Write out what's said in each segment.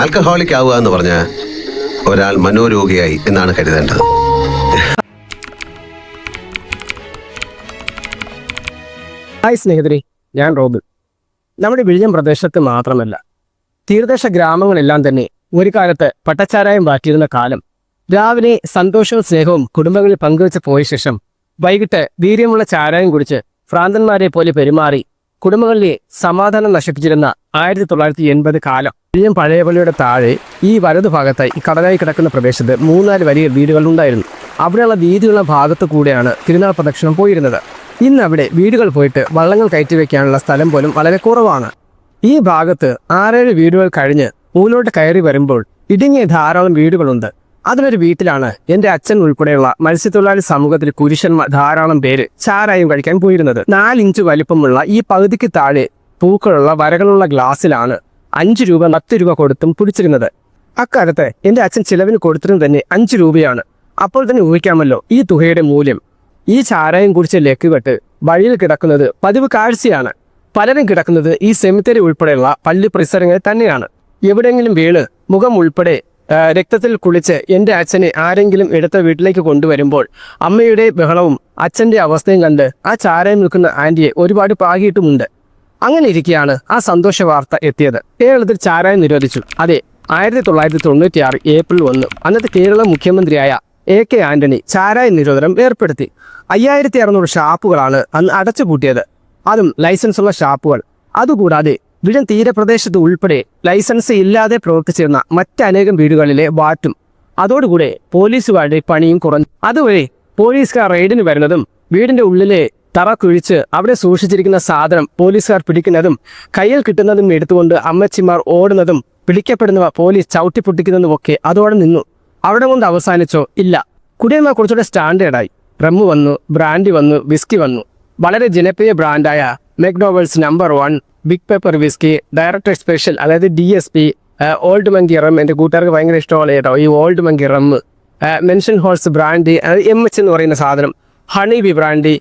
Alcoholic ആവുക എന്ന് പറഞ്ഞ ഒരാൾ മനോരോഗിയായി എന്നാണ് കരുതേണ്ടത്. ഹായ് സ്നേഹിതരെ ഞാൻ റോബിൻ. നമ്മുടെ വിഴിഞ്ഞം പ്രദേശത്ത് മാത്രമല്ല തീരദേശ ഗ്രാമങ്ങളെല്ലാം തന്നെ ഒരു കാലത്ത് പട്ടച്ചാരായം വാറ്റിയിരുന്ന കാലം രാവിലെ സന്തോഷവും സ്നേഹവും കുടുംബങ്ങളിൽ പങ്കുവെച്ച് പോയ ശേഷം വൈകിട്ട് വീര്യമുള്ള ചാരായം കുടിച്ച് ഭ്രാന്തന്മാരെ പോലെ പെരുമാറി കുടുംബങ്ങളിലെ സമാധാനം നശിപ്പിച്ചിരുന്ന ആയിരത്തി തൊള്ളായിരത്തി എൺപത് കാലം പഴയ പഴയപള്ളിയുടെ താഴെ ഈ വലതു ഭാഗത്തായി കടലായി കിടക്കുന്ന പ്രദേശത്ത് മൂന്നാൽ വലിയ വീടുകളുണ്ടായിരുന്നു. അവിടെയുള്ള വീതിയുള്ള ഭാഗത്തു കൂടെയാണ് തിരുനാൾ പ്രദക്ഷിണം പോയിരുന്നത്. ഇന്ന് അവിടെ വീടുകൾ പോയിട്ട് വള്ളങ്ങൾ കയറ്റി വയ്ക്കാനുള്ള സ്ഥലം പോലും വളരെ കുറവാണ്. ഈ ഭാഗത്ത് ആറേഴ് വീടുകൾ കഴിഞ്ഞ് മൂന്നോട്ട് കയറി വരുമ്പോൾ ഇടുങ്ങിയ ധാരാളം വീടുകളുണ്ട്. അതിലൊരു വീട്ടിലാണ് എന്റെ അച്ഛൻ ഉൾപ്പെടെയുള്ള മത്സ്യത്തൊഴിലാളി സമൂഹത്തിൽ പുരുഷന്മാർ ധാരാളം പേര് ചാരായം കഴിക്കാൻ പോയിരുന്നത്. നാലിഞ്ച് വലിപ്പമുള്ള ഈ പകുതിക്ക് താഴെ പൂക്കളുള്ള വരകളുള്ള ഗ്ലാസ്സിലാണ് അഞ്ച് രൂപ പത്ത് രൂപ കൊടുത്തും പിടിച്ചിരുന്നത് അക്കാലത്ത് എന്റെ അച്ഛൻ ചിലവിന് കൊടുത്തിരുന്നത് തന്നെ അഞ്ച് രൂപയാണ്. അപ്പോൾ തന്നെ ഊഹിക്കാമല്ലോ ഈ തുകയുടെ മൂല്യം. ഈ ചാരായം കുടിച്ച ലക്കുകെട്ട് വഴിയിൽ കിടക്കുന്നത് പതിവ് കാഴ്ചയാണ്. പലരും കിടക്കുന്നത് ഈ സെമിത്തേരി ഉൾപ്പെടെയുള്ള പള്ളി പരിസരങ്ങളിൽ തന്നെയാണ്. എവിടെയെങ്കിലും വീണ് മുഖം ഉൾപ്പെടെ രക്തത്തിൽ കുളിച്ച് എന്റെ അച്ഛനെ ആരെങ്കിലും എടുത്ത വീട്ടിലേക്ക് കൊണ്ടുവരുമ്പോൾ അമ്മയുടെ ബഹളവും അച്ഛന്റെ അവസ്ഥയും കണ്ട് ആ ചാരയിൽ നിൽക്കുന്ന ആന്റിയെ ഒരുപാട് പാകിയിട്ടുമുണ്ട്. അങ്ങനെ ഇരിക്കെയാണ് ആ സന്തോഷ വാർത്ത എത്തിയത്. കേരളത്തിൽ ചാരായം നിരോധിച്ചു. അതെ ആയിരത്തി തൊള്ളായിരത്തി തൊണ്ണൂറ്റി ആറ് ഏപ്രിൽ ഒന്ന്. അന്നത്തെ കേരള മുഖ്യമന്ത്രിയായ എ കെ ആന്റണി ചാരായ നിരോധനം ഏർപ്പെടുത്തി. അയ്യായിരത്തി അറുന്നൂറ് ഷാപ്പുകളാണ് അന്ന് അടച്ചുപൂട്ടിയത്. അതും ലൈസൻസുള്ള ഷാപ്പുകൾ. അതുകൂടാതെ വിഴം തീരപ്രദേശത്ത് ഉൾപ്പെടെ ലൈസൻസ് ഇല്ലാതെ പ്രവർത്തിച്ചിരുന്ന മറ്റനേകം വീടുകളിലെ വാറ്റും അതോടുകൂടെ പോലീസുകാരുടെ പണിയും കുറഞ്ഞു. അതുവഴി പോലീസുകാർ റെയ്ഡിന് വരുന്നതും വീടിന്റെ ഉള്ളിലെ തറ കുഴിച്ച് അവിടെ സൂക്ഷിച്ചിരിക്കുന്ന സാധനം പോലീസുകാർ പിടിക്കുന്നതും കയ്യിൽ കിട്ടുന്നതും എടുത്തുകൊണ്ട് അമ്മച്ചിമാർ ഓടുന്നതും പിടിക്കപ്പെടുന്നവ പോലീസ് ചവിട്ടിപ്പൊട്ടിക്കുന്നതും ഒക്കെ അതോടെ നിന്നു. അവിടെ കൊണ്ട് അവസാനിച്ചോ? ഇല്ല. കുടിയന്മാർ കുറച്ചുകൂടെ സ്റ്റാൻഡേർഡായി. റമ്മു വന്നു ബ്രാൻഡി വന്നു വിസ്കി വന്നു. വളരെ ജനപ്രിയ ബ്രാൻഡായ McDowell's number one big paper whisky director special അതായത് D S P Old Monk rum എന്റെ കൂട്ടുകാർക്ക് ഭയങ്കര ഇഷ്ടമുള്ള കേട്ടോ ഈ Old Monk rum Mansion House brandy M H എന്ന് പറയുന്ന സാധനം ഹണി ബി ബ്രാൻഡി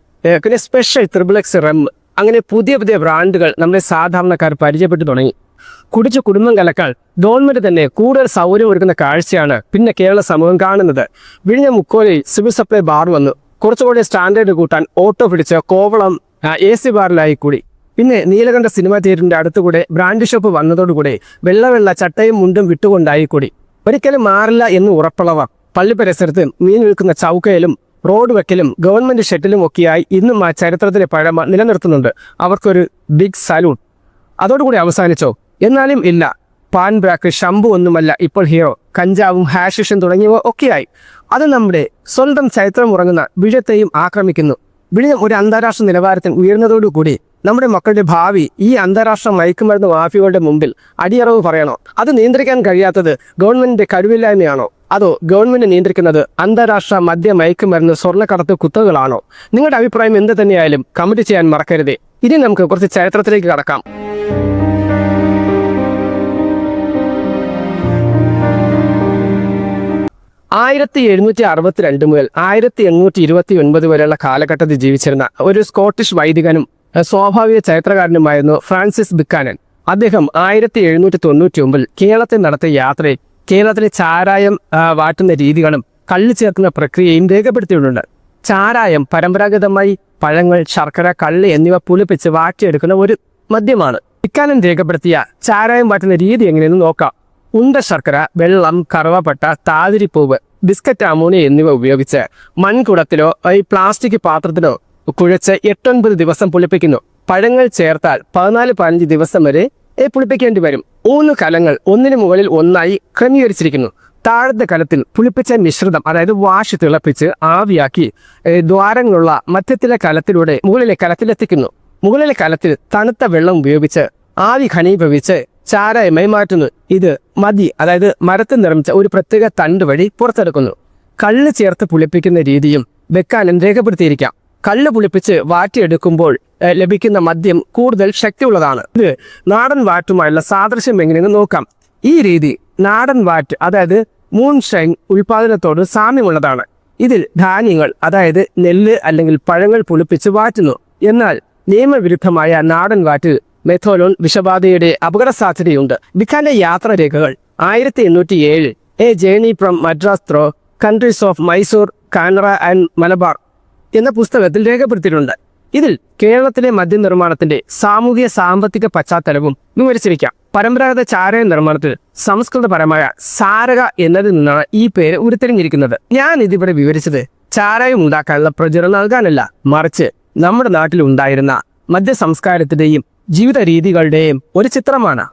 പിന്നെ സ്പെഷ്യൽ ത്രിബിളക്സ് റം അങ്ങനെ പുതിയ പുതിയ ബ്രാൻഡുകൾ നമ്മുടെ സാധാരണക്കാർ പരിചയപ്പെട്ടു തുടങ്ങി. കുടിച്ച കുടുംബം കലക്കാൻ ഗവൺമെന്റ് തന്നെ കൂടുതൽ സൗകര്യം ഒരുക്കുന്ന കാഴ്ചയാണ് പിന്നെ കേരള സമൂഹം കാണുന്നത്. വിഴിഞ്ഞ മുക്കോലിൽ സിവിൽ സപ്ലൈ ബാർ വന്നു. കുറച്ചുകൂടി സ്റ്റാൻഡേർഡ് കൂട്ടാൻ ഓട്ടോ പിടിച്ച് കോവളം എ സി ബാറിലായി കൂടി. പിന്നെ നീലകണ്ഠ സിനിമാ തിയേറ്ററിന്റെ അടുത്തുകൂടെ ബ്രാൻഡ് ഷോപ്പ് വന്നതോടുകൂടെ വെള്ള വെള്ള ചട്ടയും മുണ്ടും വിട്ടുകൊണ്ടായി കൂടി ഒരിക്കലും മാറില്ല എന്ന് ഉറപ്പുള്ളവർ. പള്ളി പരിസരത്ത് മീൻ വിൽക്കുന്ന ചൗക്കയിലും റോഡ് വെക്കലും ഗവൺമെന്റ് ഷെട്ടിലും ഒക്കെയായി ഇന്നും ആ ചരിത്രത്തിലെ പഴമ നിലനിർത്തുന്നുണ്ട്. അവർക്കൊരു ബിഗ് സല്യൂട്ട് അതോടുകൂടി അവസാനിച്ചോ? എന്നാലും ഇല്ല. പാൻ ബ്രാക്ക് ഷംപു ഒന്നുമല്ല ഇപ്പോൾ ഹീറോ. കഞ്ചാവും ഹാഷിഷും തുടങ്ങിയവ ഒക്കെയായി. അത് നമ്മുടെ സ്വന്തം ചരിത്രം ഉറങ്ങുന്ന വിഴത്തെയും ആക്രമിക്കുന്നു. വിഴിഞ്ഞം ഒരു അന്താരാഷ്ട്ര നിലവാരത്തിൽ ഉയർന്നതോടുകൂടി നമ്മുടെ മക്കളുടെ ഭാവി ഈ അന്താരാഷ്ട്ര മയക്കുമരുന്ന് മാഫിയകളുടെ മുമ്പിൽ അടിയറവ് പറയണോ? അത് നിയന്ത്രിക്കാൻ കഴിയാത്തത് ഗവൺമെന്റിന്റെ കഴിവില്ലായ്മയാണോ അതോ ഗവൺമെന്റ് നിയന്ത്രിക്കുന്നത് അന്താരാഷ്ട്ര മദ്യ മയക്കുമരുന്ന് സ്വർണക്കടത്ത് കുത്തകളാണോ? നിങ്ങളുടെ അഭിപ്രായം എന്ത് തന്നെയായാലും കമന്റ് ചെയ്യാൻ മറക്കരുതേ. ഇനി നമുക്ക് കുറച്ച് ചരിത്രത്തിലേക്ക് കടക്കാം. ആയിരത്തി എഴുന്നൂറ്റി അറുപത്തിരണ്ട് മുതൽ ആയിരത്തി എണ്ണൂറ്റി ഇരുപത്തി ഒൻപത് വരെയുള്ള കാലഘട്ടത്തിൽ ജീവിച്ചിരുന്ന ഒരു സ്കോട്ടിഷ് വൈദികനും സ്വാഭാവിക ചരിത്രകാരനുമായിരുന്നു ഫ്രാൻസിസ് ബിക്കാനൻ. അദ്ദേഹം ആയിരത്തി എഴുന്നൂറ്റി തൊണ്ണൂറ്റി ഒമ്പതിൽ കേരളത്തിൽ നടത്തിയ യാത്രയിൽ കേരളത്തിലെ ചാരായം വാട്ടുന്ന രീതികളും കള്ളു ചേർക്കുന്ന പ്രക്രിയയും രേഖപ്പെടുത്തിയിട്ടുണ്ട്. ചാരായം പരമ്പരാഗതമായി പഴങ്ങൾ ശർക്കര കള്ള് എന്നിവ പുളിപ്പിച്ച് വാറ്റിയെടുക്കുന്ന ഒരു മദ്യമാണ്. ബിക്കാനൻ രേഖപ്പെടുത്തിയ ചാരായം വാറ്റുന്ന രീതി എങ്ങനെയെന്ന് നോക്കാം. ഉണ്ട ശർക്കര വെള്ളം കറുവപ്പട്ട താതിരിപ്പൂവ് ബിസ്ക്കറ്റ് അമോണിയ എന്നിവ ഉപയോഗിച്ച് മൺകുടത്തിലോ ഈ പ്ലാസ്റ്റിക് പാത്രത്തിലോ കുഴച്ച് എട്ടൊൻപത് ദിവസം പുളിപ്പിക്കുന്നു. പഴങ്ങൾ ചേർത്താൽ പതിനാല് പതിനഞ്ച് ദിവസം വരെ പുളിപ്പിക്കേണ്ടി വരും. മൂന്ന് കലങ്ങൾ ഒന്നിനു മുകളിൽ ഒന്നായി ക്രമീകരിച്ചിരിക്കുന്നു. താഴത്തെ കലത്തിൽ പുളിപ്പിച്ച മിശ്രിതം അതായത് വാഷ് തിളപ്പിച്ച് ആവിയാക്കി ദ്വാരങ്ങളുള്ള മധ്യത്തിലെ കലത്തിലൂടെ മുകളിലെ കലത്തിലെത്തിക്കുന്നു. മുകളിലെ കലത്തിൽ തണുത്ത വെള്ളം ഉപയോഗിച്ച് ആവി ഘനീഭവിച്ച് ചാരായമായി മാറ്റുന്നു. ഇത് മതി അതായത് മരത്തിൽ നിർമ്മിച്ച ഒരു പ്രത്യേക തണ്ട് വഴി പുറത്തെടുക്കുന്നു. കള്ള് ചേർത്ത് പുളിപ്പിക്കുന്ന രീതിയും വെക്കാനും രേഖപ്പെടുത്തിയിരിക്കാം. കള്ള് പുളിപ്പിച്ച് വാറ്റിയെടുക്കുമ്പോൾ ലഭിക്കുന്ന മദ്യം കൂടുതൽ ശക്തിയുള്ളതാണ്. ഇത് നാടൻ വാറ്റുമായുള്ള സാദൃശ്യം എങ്ങനെയെന്ന് നോക്കാം. ഈ രീതി നാടൻ വാറ്റ് അതായത് മൂൺ ഷൈൻ ഉൽപാദനത്തോട് സാമ്യമുള്ളതാണ്. ഇതിൽ ധാന്യങ്ങൾ അതായത് നെല്ല് അല്ലെങ്കിൽ പഴങ്ങൾ പുളിപ്പിച്ച് വാറ്റുന്നു. എന്നാൽ നിയമവിരുദ്ധമായ നാടൻ വാറ്റിൽ മെഥോലോൺ വിഷബാധയുടെ അപകട സാധ്യതയുണ്ട് ബിഖാന്റെ യാത്രാരേഖകൾ ആയിരത്തി എണ്ണൂറ്റി ഏഴ് a journey from Madras through countries of Mysore Canara and Malabar. എന്ന പുസ്തകത്തിൽ രേഖപ്പെടുത്തിയിട്ടുണ്ട്. ഇതിൽ കേരളത്തിലെ മദ്യനിർമ്മാണത്തിന്റെ സാമൂഹിക സാമ്പത്തിക പശ്ചാത്തലവും വിവരിച്ചിരിക്കാം. പരമ്പരാഗത ചാരായ നിർമ്മാണത്തിൽ സംസ്കൃതപരമായ സാരക എന്നതിൽ നിന്നാണ് ഈ പേര് ഉരുത്തിരിഞ്ഞിരിക്കുന്നത്. ഞാൻ ഇതിവിടെ വിവരിച്ചത് ചാരായം ഉണ്ടാക്കാനുള്ള പ്രചരണം നൽകാനല്ല മറിച്ച് നമ്മുടെ നാട്ടിൽ ഉണ്ടായിരുന്ന മദ്യ സംസ്കാരത്തിന്റെയും ജീവിത രീതികളുടെയും ഒരു ചിത്രമാണ്.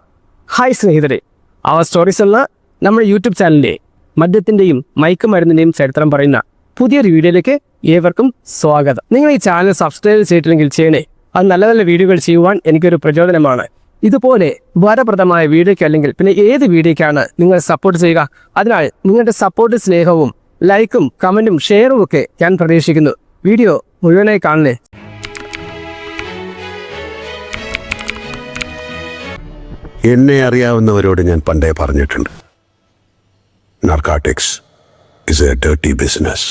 ഹായ് സ്നേഹിതരെ അവർ സ്റ്റോറീസ് എന്ന നമ്മുടെ യൂട്യൂബ് ചാനലിലെ മദ്യത്തിന്റെയും മയക്കുമരുന്നിന്റെയും ചരിത്രം പറയുന്ന പുതിയൊരു വീഡിയോയിലേക്ക് ഏവർക്കും സ്വാഗതം. നിങ്ങൾ ഈ ചാനൽ സബ്സ്ക്രൈബ് ചെയ്തിട്ടില്ലെങ്കിൽ ചെയ്യണേ അത് നല്ല നല്ല വീഡിയോകൾ ചെയ്യുവാൻ എനിക്കൊരു പ്രചോദനമാണ്. ഇതുപോലെ ഉപകാരപ്രദമായ വീഡിയോയ്ക്ക് അല്ലെങ്കിൽ പിന്നെ ഏത് വീഡിയോയ്ക്കാണ് നിങ്ങൾ സപ്പോർട്ട് ചെയ്യുക അതിനാൽ നിങ്ങളുടെ സപ്പോർട്ട് സ്നേഹവും ലൈക്കും കമന്റും ഷെയറും ഒക്കെ ഞാൻ പ്രതീക്ഷിക്കുന്നു. വീഡിയോ മുഴുവനായി കാണണേ. എന്നെ അറിയാവുന്നവരോട് ഞാൻ പണ്ടേ പറഞ്ഞിട്ടുണ്ട്. Narcotics is a dirty business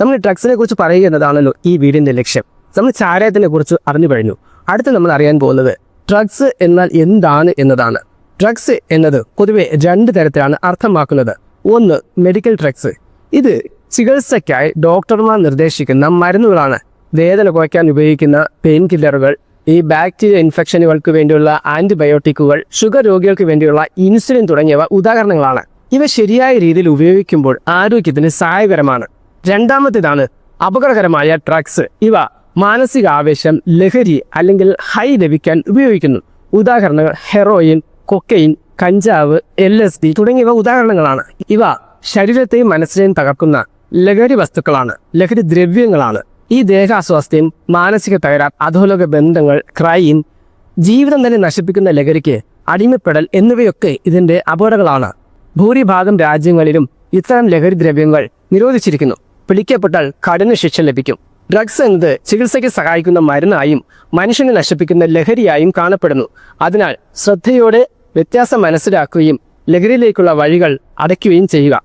നമ്മൾ ഡ്രഗ്സിനെ കുറിച്ച് പറയുക എന്നതാണല്ലോ ഈ വീടിന്റെ ലക്ഷ്യം. നമ്മൾ ചാരായത്തിനെ കുറിച്ച് അറിഞ്ഞു കഴിഞ്ഞു. അടുത്ത് നമ്മൾ അറിയാൻ പോകുന്നത് ഡ്രഗ്സ് എന്നാൽ എന്താണ് എന്നതാണ്. ഡ്രഗ്സ് എന്നത് പൊതുവെ രണ്ട് തരത്തിലാണ് അർത്ഥമാക്കുന്നത്. ഒന്ന് മെഡിക്കൽ ഡ്രഗ്സ് ഇത് ചികിത്സയ്ക്കായി ഡോക്ടർമാർ നിർദ്ദേശിക്കുന്ന മരുന്നുകളാണ്. വേദന കുറയ്ക്കാൻ ഉപയോഗിക്കുന്ന പെയിൻ കില്ലറുകൾ ഈ ബാക്ടീരിയ ഇൻഫെക്ഷനുകൾക്ക് വേണ്ടിയുള്ള ആന്റിബയോട്ടിക്കുകൾ ഷുഗർ രോഗികൾക്ക് വേണ്ടിയുള്ള ഇൻസുലിൻ തുടങ്ങിയവ ഉദാഹരണങ്ങളാണ്. ഇവ ശരിയായ രീതിയിൽ ഉപയോഗിക്കുമ്പോൾ ആരോഗ്യത്തിന് സഹായകരമാണ്. രണ്ടാമത്തേതാണ് അപകടകരമായ ഡ്രഗ്സ് ഇവ മാനസിക ആവേശം ലഹരി അല്ലെങ്കിൽ ഹൈ ലഭിക്കാൻ ഉപയോഗിക്കുന്നു. ഉദാഹരണങ്ങൾ ഹെറോയിൻ കൊക്കൈൻ കഞ്ചാവ് എൽ എസ് ഡി തുടങ്ങിയവ ഉദാഹരണങ്ങളാണ്. ഇവ ശരീരത്തെയും മനസ്സിനെയും തകർക്കുന്ന ലഹരി വസ്തുക്കളാണ് ലഹരി ദ്രവ്യങ്ങളാണ്. ഈ ദേഹാസ്വാസ്ഥ്യം മാനസിക തകരാർ അധോലോക ബന്ധങ്ങൾ ക്രൈം ജീവിതം തന്നെ നശിപ്പിക്കുന്ന ലഹരിക്ക് അടിമപ്പെടൽ എന്നിവയൊക്കെ ഇതിന്റെ അപകടങ്ങളാണ്. ഭൂരിഭാഗം രാജ്യങ്ങളിലും ഇത്തരം ലഹരി ദ്രവ്യങ്ങൾ നിരോധിച്ചിരിക്കുന്നു. പിടിക്കപ്പെട്ടാൽ കഠിന ശിക്ഷ ലഭിക്കും. ഡ്രഗ്സ് എന്നത് ചികിത്സയ്ക്ക് സഹായിക്കുന്ന മരുന്നായും മനുഷ്യനെ നശിപ്പിക്കുന്ന ലഹരിയായും കാണപ്പെടുന്നു. അതിനാൽ ശ്രദ്ധയോടെ വ്യത്യാസം മനസ്സിലാക്കുകയും ലഹരിയിലേക്കുള്ള വഴികൾ അടയ്ക്കുകയും ചെയ്യുക.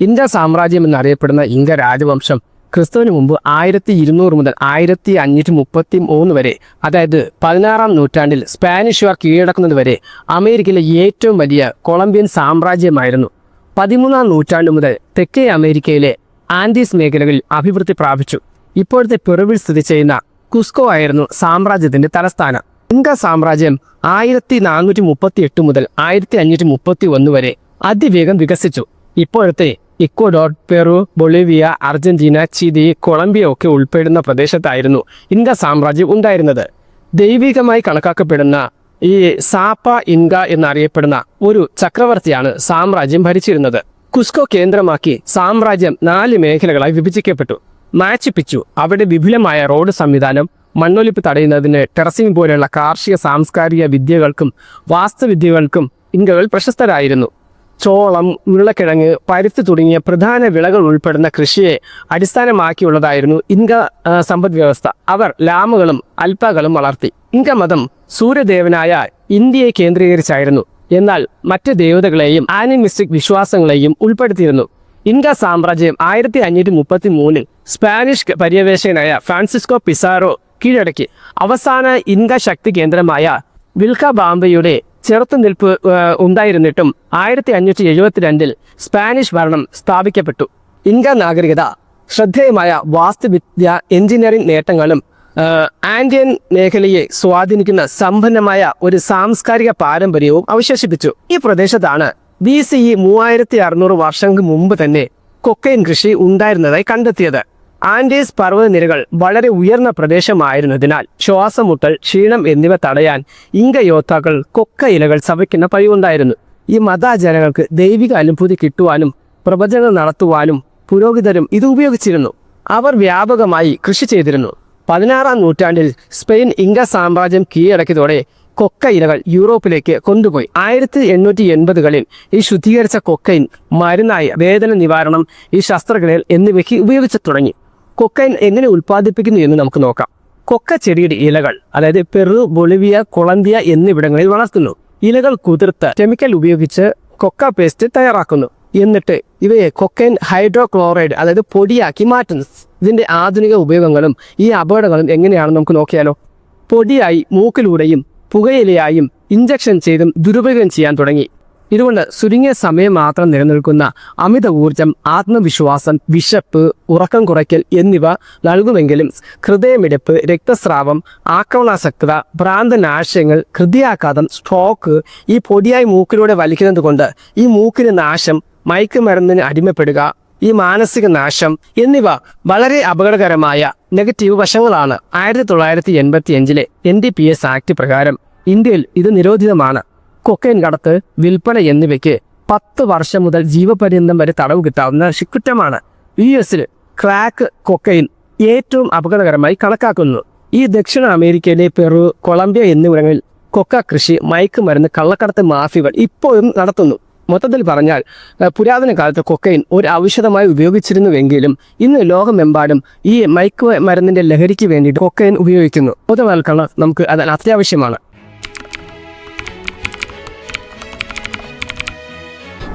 ഇന്ത്യ സാമ്രാജ്യം എന്നറിയപ്പെടുന്ന ഇന്ത്യ രാജവംശം ക്രിസ്തുവിന് മുമ്പ് ആയിരത്തി ഇരുന്നൂറ് മുതൽ ആയിരത്തി അഞ്ഞൂറ്റി മുപ്പത്തി മൂന്ന് വരെ അതായത് പതിനാറാം നൂറ്റാണ്ടിൽ സ്പാനിഷുകാർ കീഴടക്കുന്നത് വരെ അമേരിക്കയിലെ ഏറ്റവും വലിയ കൊളംബിയൻ സാമ്രാജ്യമായിരുന്നു. പതിമൂന്നാം നൂറ്റാണ്ട് മുതൽ തെക്കേ അമേരിക്കയിലെ ആൻഡീസ് മേഖലകളിൽ അഭിവൃദ്ധി പ്രാപിച്ചു. ഇപ്പോഴത്തെ പെറുവിൽ സ്ഥിതി ചെയ്യുന്ന കുസ്കോ ആയിരുന്നു സാമ്രാജ്യത്തിന്റെ തലസ്ഥാനം. ഇൻക സാമ്രാജ്യം ആയിരത്തി നാനൂറ്റി മുപ്പത്തി എട്ട് മുതൽ ആയിരത്തി അഞ്ഞൂറ്റി മുപ്പത്തി ഒന്ന് വരെ അതിവേഗം വികസിച്ചു. ഇപ്പോഴത്തെ Ecuador Peru Bolivia Argentina Chile Colombia ഒക്കെ ഉൾപ്പെടുന്ന പ്രദേശത്തായിരുന്നു ഇൻക സാമ്രാജ്യം ഉണ്ടായിരുന്നത്. ദൈവികമായി കണക്കാക്കപ്പെടുന്ന ഈ സാപ്പ ഇൻക എന്നറിയപ്പെടുന്ന ഒരു ചക്രവർത്തിയാണ് സാമ്രാജ്യം ഭരിച്ചിരുന്നത്. കുസ്കോ കേന്ദ്രമാക്കി സാമ്രാജ്യം നാല് മേഖലകളായി വിഭജിക്കപ്പെട്ടു. മാച്ചിപ്പിച്ചു. അവിടെ വിപുലമായ റോഡ് സംവിധാനം മണ്ണൊലിപ്പ് തടയുന്നതിന് ടെറസിംഗ് പോലെയുള്ള കാർഷിക സാംസ്കാരിക വിദ്യകൾക്കും വാസ്തുവിദ്യകൾക്കും ഇൻകകൾ പ്രശസ്തരായിരുന്നു. ചോളം ഉരുളക്കിഴങ്ങ് പരുത്തി തുടങ്ങിയ പ്രധാന വിളകൾ ഉൾപ്പെടുന്ന കൃഷിയെ അടിസ്ഥാനമാക്കിയുള്ളതായിരുന്നു ഇൻക സമ്പദ് വ്യവസ്ഥ. അവർ ലാമുകളും അൽപകളും വളർത്തി. ഇൻക മതം സൂര്യദേവനായ ഇന്ത്യയെ കേന്ദ്രീകരിച്ചായിരുന്നു. എന്നാൽ മറ്റ് ദേവതകളെയും ആനിമിസ്റ്റിക് വിശ്വാസങ്ങളെയും ഉൾപ്പെടുത്തിയിരുന്നു. ഇൻക സാമ്രാജ്യം ആയിരത്തി അഞ്ഞൂറ്റി മുപ്പത്തി മൂന്നിൽ സ്പാനിഷ് പര്യവേഷകനായ ഫ്രാൻസിസ്കോ പിസാറോ കീഴടക്കി. അവസാന ഇൻക ശക്തി കേന്ദ്രമായ വിൽക്ക ബാംബയുടെ ചെറുത്തുനിൽപ്പ് ഉണ്ടായിരുന്നിട്ടും ആയിരത്തി അഞ്ഞൂറ്റി എഴുപത്തിരണ്ടിൽ സ്പാനിഷ് ഭരണം സ്ഥാപിക്കപ്പെട്ടു. ഇൻക നാഗരികത ശ്രദ്ധേയമായ വാസ്തുവിദ്യ എഞ്ചിനീയറിംഗ് നേട്ടങ്ങളും ആൻഡിയൻ മേഖലയെ സ്വാധീനിക്കുന്ന സമ്പന്നമായ ഒരു സാംസ്കാരിക പാരമ്പര്യവും അവശേഷിപ്പിച്ചു. ഈ പ്രദേശത്താണ് ബി സി ഇ മൂവായിരത്തി അറുന്നൂറ് വർഷങ്ങൾക്ക് മുമ്പ് തന്നെ കൊക്കൈൻ കൃഷി ഉണ്ടായിരുന്നതായി കണ്ടെത്തിയത്. ആൻഡീസ് പർവതനിരകൾ വളരെ ഉയർന്ന പ്രദേശമായിരുന്നതിനാൽ ശ്വാസമുട്ടൽ ക്ഷീണം എന്നിവ തടയാൻ ഇങ്ക യോദ്ധാക്കൾ കൊക്ക ഇലകൾ സവയ്ക്കുന്ന പതിവുണ്ടായിരുന്നു. ഈ മതാചാരങ്ങൾക്ക് ദൈവിക അനുഭൂതി കിട്ടുവാനും പ്രവചനങ്ങൾ നടത്തുവാനും പുരോഹിതരും ഇത് ഉപയോഗിച്ചിരുന്നു. അവർ വ്യാപകമായി കൃഷി ചെയ്തിരുന്നു. പതിനാറാം നൂറ്റാണ്ടിൽ സ്പെയിൻ ഇങ്ക സാമ്രാജ്യം കീഴടക്കിയതോടെ കൊക്ക ഇലകൾ യൂറോപ്പിലേക്ക് കൊണ്ടുപോയി. ആയിരത്തി എണ്ണൂറ്റി എൺപതുകളിൽ ഈ ശുദ്ധീകരിച്ച കൊക്കൈൻ മരുന്നായി വേദന നിവാരണം ഈ ശസ്ത്രക്രിയകൾ എന്നിവയ്ക്ക് ഉപയോഗിച്ചു തുടങ്ങി. കൊക്കൈൻ എങ്ങനെ ഉൽപ്പാദിപ്പിക്കുന്നു എന്ന് നമുക്ക് നോക്കാം. കൊക്ക ചെടിയുടെ ഇലകൾ അതായത് പെറു ബൊളിവിയ കൊളംബിയ എന്നിവിടങ്ങളിൽ വളർത്തുന്നു. ഇലകൾ കുതിർത്ത് കെമിക്കൽ ഉപയോഗിച്ച് കൊക്ക പേസ്റ്റ് തയ്യാറാക്കുന്നു. എന്നിട്ട് ഇവയെ കൊക്കൈൻ ഹൈഡ്രോക്ലോറൈഡ് അതായത് പൊടിയാക്കി മാറ്റുന്നു. ഇതിന്റെ ആധുനിക ഉപയോഗങ്ങളും ഈ അപകടങ്ങളും എങ്ങനെയാണെന്ന് നമുക്ക് നോക്കിയാലോ. പൊടിയായി മൂക്കിലൂടെയും പുകയിലയായും ഇഞ്ചക്ഷൻ ചെയ്തും ദുരുപയോഗം ചെയ്യാൻ തുടങ്ങി. ഇതുകൊണ്ട് ചുരുങ്ങിയ സമയം മാത്രം നിലനിൽക്കുന്ന അമിത ഊർജം ആത്മവിശ്വാസം വിശപ്പ് ഉറക്കം കുറയ്ക്കൽ എന്നിവ നൽകുമെങ്കിലും ഹൃദയമിടിപ്പ് രക്തസ്രാവം ആക്രമണാസക്തത ഭ്രാന്തനാശയങ്ങൾ ഹൃദയാഘാതം സ്ട്രോക്ക് ഈ പൊടിയായി മൂക്കിലൂടെ വലിക്കുന്നത് കൊണ്ട് ഈ മൂക്കിന് നാശം മയക്കുമരുന്നിന് അടിമപ്പെടുക ഈ മാനസിക നാശം എന്നിവ വളരെ അപകടകരമായ നെഗറ്റീവ് വശങ്ങളാണ്. ആയിരത്തി തൊള്ളായിരത്തി എൺപത്തി അഞ്ചിലെ N D P S Act പ്രകാരം ഇന്ത്യയിൽ ഇത് നിരോധിതമാണ്. കൊക്കൈൻ കടത്ത് വിൽപ്പന എന്നിവയ്ക്ക് പത്ത് വർഷം മുതൽ ജീവപര്യന്തം വരെ തടവ് കിട്ടാവുന്ന ശിക്കുറ്റമാണ്. യു എസിൽ ക്രാക്ക് കൊക്കൈൻ ഏറ്റവും അപകടകരമായി കണക്കാക്കുന്നു. ഈ ദക്ഷിണ അമേരിക്കയിലെ പെറു കൊളംബിയ എന്നിവിടങ്ങളിൽ കൊക്ക കൃഷി മയക്കുമരുന്ന് കള്ളക്കടത്ത് മാഫിയകൾ ഇപ്പോഴും നടത്തുന്നു. മൊത്തത്തിൽ പറഞ്ഞാൽ പുരാതന കാലത്ത് കൊക്കൈൻ ഒരു ഔഷധമായി ഉപയോഗിച്ചിരുന്നുവെങ്കിലും ഇന്ന് ലോകമെമ്പാടും ഈ മയക്കുമരുന്നിന്റെ ലഹരിക്ക് വേണ്ടിയിട്ട് കൊക്കൈൻ ഉപയോഗിക്കുന്നു. ബോധവൽക്കരണം നമുക്ക് അത് അത്യാവശ്യമാണ്.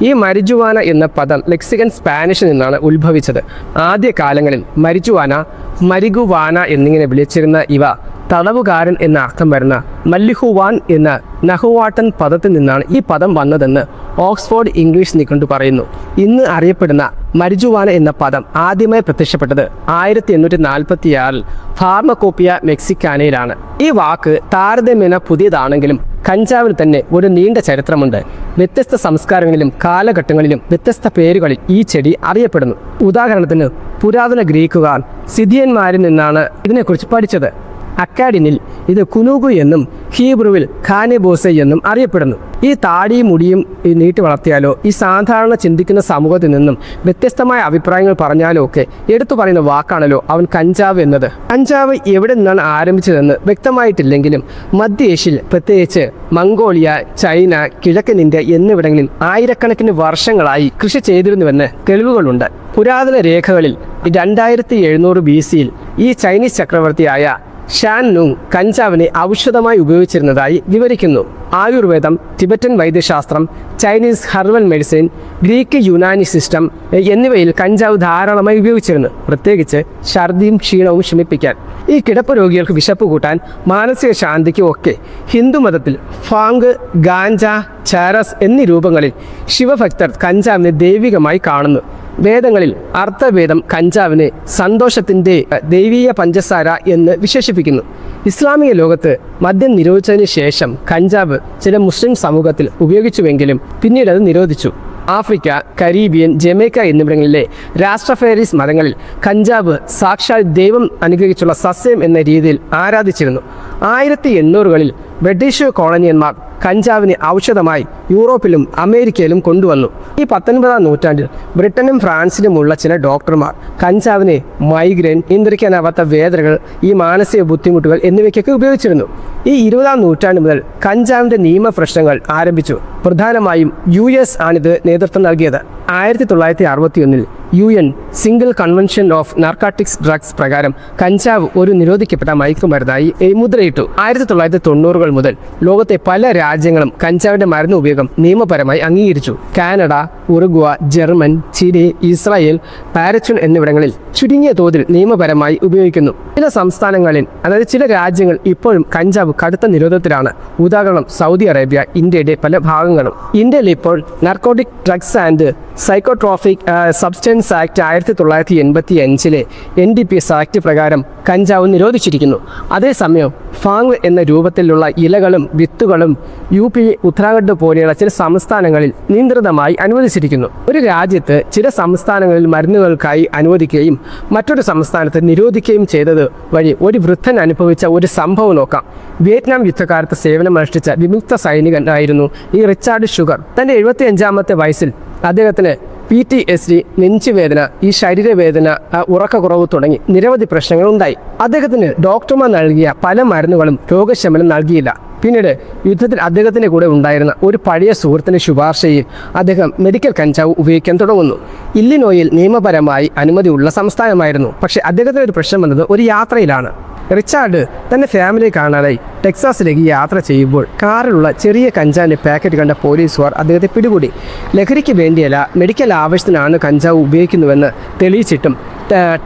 ഈ മരിജുവാന എന്ന പദം ലെക്സിക്കൻ സ്പാനിഷിൽ നിന്നാണ് ഉത്ഭവിച്ചത്. ആദ്യ കാലങ്ങളിൽ മരിജുവാന മരിഗുവാന എന്നിങ്ങനെ വിളിച്ചിരുന്ന ഇവ തടവുകാരൻ എന്ന അർത്ഥം വരുന്ന മല്ലിഹുവാൻ എന്ന നഹുവാട്ടൻ പദത്തിൽ നിന്നാണ് ഈ പദം വന്നതെന്ന് ഓക്സ്ഫോർഡ് ഇംഗ്ലീഷ് നിഘണ്ടു പറയുന്നു. ഇന്ന് അറിയപ്പെടുന്ന മരിജുവാന എന്ന പദം ആദ്യമായി പ്രത്യക്ഷപ്പെട്ടത് ആയിരത്തി എണ്ണൂറ്റി നാൽപ്പത്തിയാറിൽ ഫാർമകോപ്പിയ മെക്സിക്കാനയിലാണ്. ഈ വാക്ക് താരതമ്യേന പുതിയതാണെങ്കിലും കഞ്ചാവിൽ തന്നെ ഒരു നീണ്ട ചരിത്രമുണ്ട്. വ്യത്യസ്ത സംസ്കാരങ്ങളിലും കാലഘട്ടങ്ങളിലും വ്യത്യസ്ത പേരുകളിൽ ഈ ചെടി അറിയപ്പെടുന്നു. ഉദാഹരണത്തിന് പുരാതന ഗ്രീക്കുകാർ സിഥിയന്മാരിൽ നിന്നാണ് ഇതിനെക്കുറിച്ച് പഠിച്ചത്. അക്കാഡിനിൽ ഇത് കുനൂഗു എന്നും ഹീബ്രുവിൽ ഖാനെബോസെ എന്നും അറിയപ്പെടുന്നു. ഈ താടിയും മുടിയും ഈ നീട്ടി വളർത്തിയാലോ ഈ സാധാരണ ചിന്തിക്കുന്ന സമൂഹത്തിൽ നിന്നും വ്യത്യസ്തമായ അഭിപ്രായങ്ങൾ പറഞ്ഞാലോ ഒക്കെ എടുത്തു പറയുന്ന വാക്കാണല്ലോ അവൻ കഞ്ചാവ് എന്നത്. കഞ്ചാവ് എവിടെ നിന്നാണ് ആരംഭിച്ചതെന്ന് വ്യക്തമായിട്ടില്ലെങ്കിലും മധ്യ ഏഷ്യയിൽ പ്രത്യേകിച്ച് മംഗോളിയ ചൈന കിഴക്കൻ ഇന്ത്യ എന്നിവിടങ്ങളിൽ ആയിരക്കണക്കിന് വർഷങ്ങളായി കൃഷി ചെയ്തിരുന്നുവെന്ന് തെളിവുകളുണ്ട്. പുരാതന രേഖകളിൽ രണ്ടായിരത്തി എഴുന്നൂറ് ബി സിയിൽ ഈ ചൈനീസ് ചക്രവർത്തിയായ ഷാൻ നുങ് കഞ്ചാവിനെ ഔഷധമായി ഉപയോഗിച്ചിരുന്നതായി വിവരിക്കുന്നു. ആയുർവേദം ടിബറ്റൻ വൈദ്യശാസ്ത്രം Chinese herbal medicine Greek Unani system എന്നിവയിൽ കഞ്ചാവ് ധാരാളമായി ഉപയോഗിച്ചിരുന്നു. പ്രത്യേകിച്ച് ഛർദിയും ക്ഷീണവും ശമിപ്പിക്കാൻ. ഈ കിടപ്പ് രോഗികൾക്ക് വിശപ്പ് കൂട്ടാൻ മാനസിക ശാന്തിക്കും ഒക്കെ ഹിന്ദുമതത്തിൽ ഫാങ്ക് ഗാഞ്ച ചാരസ് എന്നീ രൂപങ്ങളിൽ ശിവഭക്തർ കഞ്ചാവിനെ ദൈവികമായി കാണുന്നു. വേദങ്ങളിൽ അർത്ഥവേദം കഞ്ചാവിനെ സന്തോഷത്തിന്റെ ദൈവീയ പഞ്ചസാര എന്ന് വിശേഷിപ്പിക്കുന്നു. ഇസ്ലാമിക ലോകത്ത് മദ്യം നിരോധിച്ചതിന് ശേഷം കഞ്ചാവ് ചില മുസ്ലിം സമൂഹത്തിൽ ഉപയോഗിച്ചുവെങ്കിലും പിന്നീട് അത് നിരോധിച്ചു. ആഫ്രിക്ക കരീബിയൻ ജമൈക്ക എന്നിവിടങ്ങളിലെ രാഷ്ട്രഫേരീസ് മതങ്ങളിൽ കഞ്ചാവ് സാക്ഷാൽ ദൈവം അനുഗ്രഹിച്ചുള്ള സസ്യം എന്ന രീതിയിൽ ആരാധിച്ചിരുന്നു. ആയിരത്തി എണ്ണൂറുകളിൽ ബ്രിട്ടീഷ് കോളനിയന്മാർ കഞ്ചാവിന് ഔഷധമായി യൂറോപ്പിലും അമേരിക്കയിലും കൊണ്ടുവന്നു. ഈ പത്തൊൻപതാം നൂറ്റാണ്ടിൽ ബ്രിട്ടനും ഫ്രാൻസിലുമുള്ള ചില ഡോക്ടർമാർ കഞ്ചാവിനെ മൈഗ്രെയിൻ നിയന്ത്രിക്കാനാവാത്ത വേദനകൾ ഈ മാനസിക ബുദ്ധിമുട്ടുകൾ എന്നിവയ്ക്കൊക്കെ ഉപയോഗിച്ചിരുന്നു. ഈ ഇരുപതാം നൂറ്റാണ്ട് മുതൽ കഞ്ചാവിന്റെ നിയമപ്രശ്നങ്ങൾ ആരംഭിച്ചു. പ്രധാനമായും യു എസ് ആണിത് നേതൃത്വം നൽകിയത്. ആയിരത്തി തൊള്ളായിരത്തി അറുപത്തി ഒന്നിൽ U N Single Convention of Narcotics Drugs പ്രകാരം കഞ്ചാവ് ഒരു നിരോധിക്കപ്പെട്ട മയക്കുമരുന്നായി മുദ്രയിട്ടു. ആയിരത്തി തൊള്ളായിരത്തി തൊണ്ണൂറുകൾ മുതൽ ലോകത്തെ പല രാജ്യങ്ങളും കഞ്ചാവിന്റെ മരുന്ന് ഉപയോഗം നിയമപരമായി അംഗീകരിച്ചു. Canada Uruguay German Chile Israel പാരച്ചുൺ എന്നിവിടങ്ങളിൽ ചുരുങ്ങിയ തോതിൽ നിയമപരമായി ഉപയോഗിക്കുന്നു. ചില സംസ്ഥാനങ്ങളിൽ അതായത് ചില രാജ്യങ്ങൾ ഇപ്പോഴും കഞ്ചാവ് കടുത്ത നിരോധത്തിലാണ് ഉദാഹരണം സൗദി അറേബ്യ ഇന്ത്യയുടെ പല ഭാഗങ്ങളും. ഇന്ത്യയിൽ ഇപ്പോൾ Narcotic Drugs and Psychotropic Substance Act ആയിരത്തി തൊള്ളായിരത്തി എൺപത്തി അഞ്ചിലെ N D P S Act പ്രകാരം കഞ്ചാവ് നിരോധിച്ചിരിക്കുന്നു. അതേസമയം ഫാങ് എന്ന രൂപത്തിലുള്ള ഇലകളും വിത്തുകളും യു പി ഉത്തരാഖണ്ഡ് പോലെയുള്ള ചില സംസ്ഥാനങ്ങളിൽ നിയന്ത്രിതമായി അനുവദിച്ചിരിക്കുന്നു. ഒരു രാജ്യത്ത് ചില സംസ്ഥാനങ്ങളിൽ മരുന്നുകൾക്കായി അനുവദിക്കുകയും മറ്റൊരു സംസ്ഥാനത്ത് നിരോധിക്കുകയും ചെയ്തത് വഴി ഒരു വൃദ്ധൻ അനുഭവിച്ച ഒരു സംഭവം നോക്കാം. വിയറ്റ്നാം യുദ്ധകാലത്ത് സേവനമനുഷ്ഠിച്ച വിമുക്ത സൈനികനായിരുന്നു ഈ റിച്ചാർഡ് ഷുഗർ. തന്റെ എഴുപത്തി അഞ്ചാമത്തെ വയസ്സിൽ അദ്ദേഹത്തിന് പി ടി എസ് ഡി നെഞ്ചുവേദന ഈ ശരീരവേദന ഉറക്കക്കുറവ് തുടങ്ങി നിരവധി പ്രശ്നങ്ങൾ ഉണ്ടായി അദ്ദേഹത്തിന് ഡോക്ടർമാർ നൽകിയ പല മരുന്നുകളും രോഗശമനം നൽകിയില്ല. പിന്നീട് യുദ്ധത്തിൽ അദ്ദേഹത്തിന്റെ കൂടെ ഉണ്ടായിരുന്ന ഒരു പഴയ സുഹൃത്തിന്റെ ശുപാർശയിൽ അദ്ദേഹം മെഡിക്കൽ കഞ്ചാവ് ഉപയോഗിക്കാൻ തുടങ്ങുന്നു. ഇല്ലിനോയിൽ നിയമപരമായി അനുമതിയുള്ള സംസ്ഥാനമായിരുന്നു. പക്ഷേ അദ്ദേഹത്തിന് ഒരു പ്രശ്നം വന്നത് ഒരു യാത്രയിലാണ്. റിച്ചാർഡ് തന്റെ ഫാമിലി കാണാനായി ടെക്സാസിലേക്ക് യാത്ര ചെയ്യുമ്പോൾ കാറിലുള്ള ചെറിയ കഞ്ചാവിന്റെ പാക്കറ്റ് കണ്ട പോലീസുകാർ അദ്ദേഹത്തെ പിടികൂടി. ലഹരിക്ക് വേണ്ടിയല്ല മെഡിക്കൽ ആവശ്യത്തിനാണ് കഞ്ചാവ് ഉപയോഗിക്കുന്നുവെന്ന് തെളിയിച്ചിട്ടും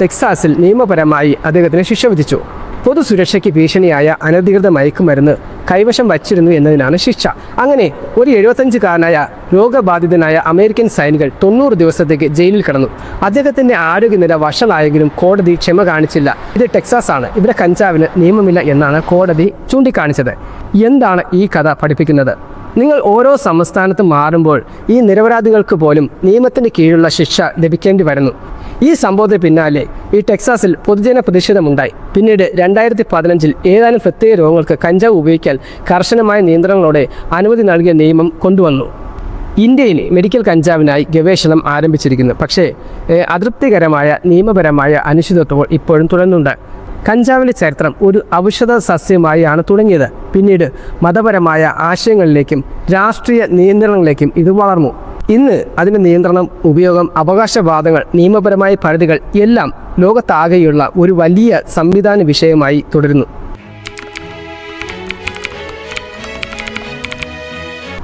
ടെക്സാസിൽ നിയമപരമായി അദ്ദേഹത്തിന് ശിക്ഷ വിധിച്ചു. പൊതുസുരക്ഷയ്ക്ക് ഭീഷണിയായ അനധികൃത മയക്കുമരുന്ന് കൈവശം വച്ചിരുന്നു എന്നതിനാണ് ശിക്ഷ. അങ്ങനെ ഒരു എഴുപത്തഞ്ചുകാരനായ രോഗബാധിതനായ അമേരിക്കൻ സൈനികൻ തൊണ്ണൂറ് ദിവസത്തേക്ക് ജയിലിൽ കിടന്നു. അദ്ദേഹത്തിന്റെ ആരോഗ്യനില വഷളായെങ്കിലും കോടതി ക്ഷമ കാണിച്ചില്ല. ഇത് ടെക്സാസ് ആണ് ഇവിടെ കഞ്ചാവിന് നിയമമില്ല എന്നാണ് കോടതി ചൂണ്ടിക്കാണിച്ചത്. എന്താണ് ഈ കഥ പഠിപ്പിക്കുന്നത്? നിങ്ങൾ ഓരോ സംസ്ഥാനത്തും മാറുമ്പോൾ ഈ നിരപരാധികൾക്ക് പോലും നിയമത്തിന് കീഴിലുള്ള ശിക്ഷ ലഭിക്കേണ്ടി വരുന്നു. ഈ സംഭവത്തിന് പിന്നാലെ ഈ ടെക്സാസിൽ പൊതുജന പ്രതിഷേധമുണ്ടായി. പിന്നീട് രണ്ടായിരത്തി പതിനഞ്ചിൽ ഏതാനും പ്രത്യേക രോഗങ്ങൾക്ക് കഞ്ചാവ് ഉപയോഗിക്കാൻ കർശനമായ നിയന്ത്രണങ്ങളോടെ അനുമതി നൽകിയ നിയമം കൊണ്ടുവന്നു. ഇന്ത്യയിൽ മെഡിക്കൽ കഞ്ചാവിനായി ഗവേഷണം ആരംഭിച്ചിരിക്കുന്നു. പക്ഷേ അതൃപ്തികരമായ നിയമപരമായ അനിശ്ചിതത്വങ്ങൾ ഇപ്പോഴും തുടരുന്നുണ്ട്. കഞ്ചാവിന്റെ ചരിത്രം ഒരു ഔഷധ സസ്യമായാണ് തുടങ്ങിയത്. പിന്നീട് മതപരമായ ആശയങ്ങളിലേക്കും രാഷ്ട്രീയ നിയന്ത്രണങ്ങളിലേക്കും ഇത് വളർന്നു. ഇന്ന് അതിന്റെ നിയന്ത്രണം ഉപയോഗം അവകാശവാദങ്ങൾ നിയമപരമായ പരിധികൾ എല്ലാം ലോകത്താകെയുള്ള ഒരു വലിയ സംവിധാന വിഷയമായി തുടരുന്നു.